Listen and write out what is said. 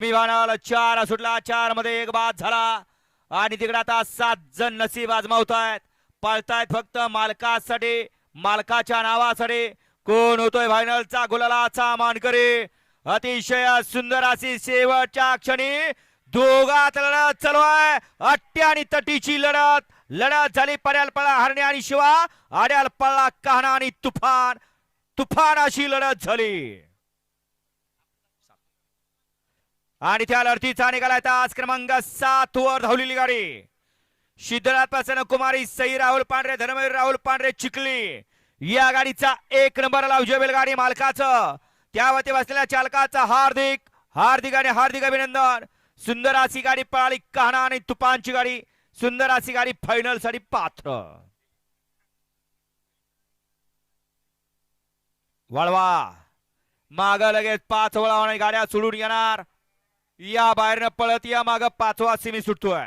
मी म्हणाल चार सुटला. चारमध्ये एक बाद झाला. आणि तिकडे आता सात जण नसीब आजमावत आहेत. पळतायत फक्त मालकासाठी मालकाच्या नावासाठी. कोण होतोय फायनलचा गुलालाचा मानकरी? अतिशय सुंदर अशी शेवटच्या क्षणी दोघात लढत चालू आहे. अट्टी आणि तटीची लढत. लढत झाली पड्याल पळा हरणे आणि शिवा. आड्याल पळा कहाणा आणि तुफान. तुफान अशी लढत झाली. आणि त्या लढतीचा निघाला तास क्रमांक सात वर धावलेली गाडी. सिद्धनाथ प्रसन्न कुमारी सई राहुल पांढरे धर्मवीर राहुल पांढरे चिखली. या गाडीचा एक नंबर लावजेबेल गाडी मालकाचं. त्यावरती बसलेल्या चालकाचा हार्दिक हार्दिक आणि हार्दिक अभिनंदन. सुंदर अशी गाडी पळाली कहाणा आणि तुपांची गाडी. सुंदर अशी गाडी फायनलसाठी पात्र. वळवा. माग लगेच पाच वळा गाड्या सोडून येणार. या बाहेरनं पळत या माग पाचवा सिमी सुटतोय.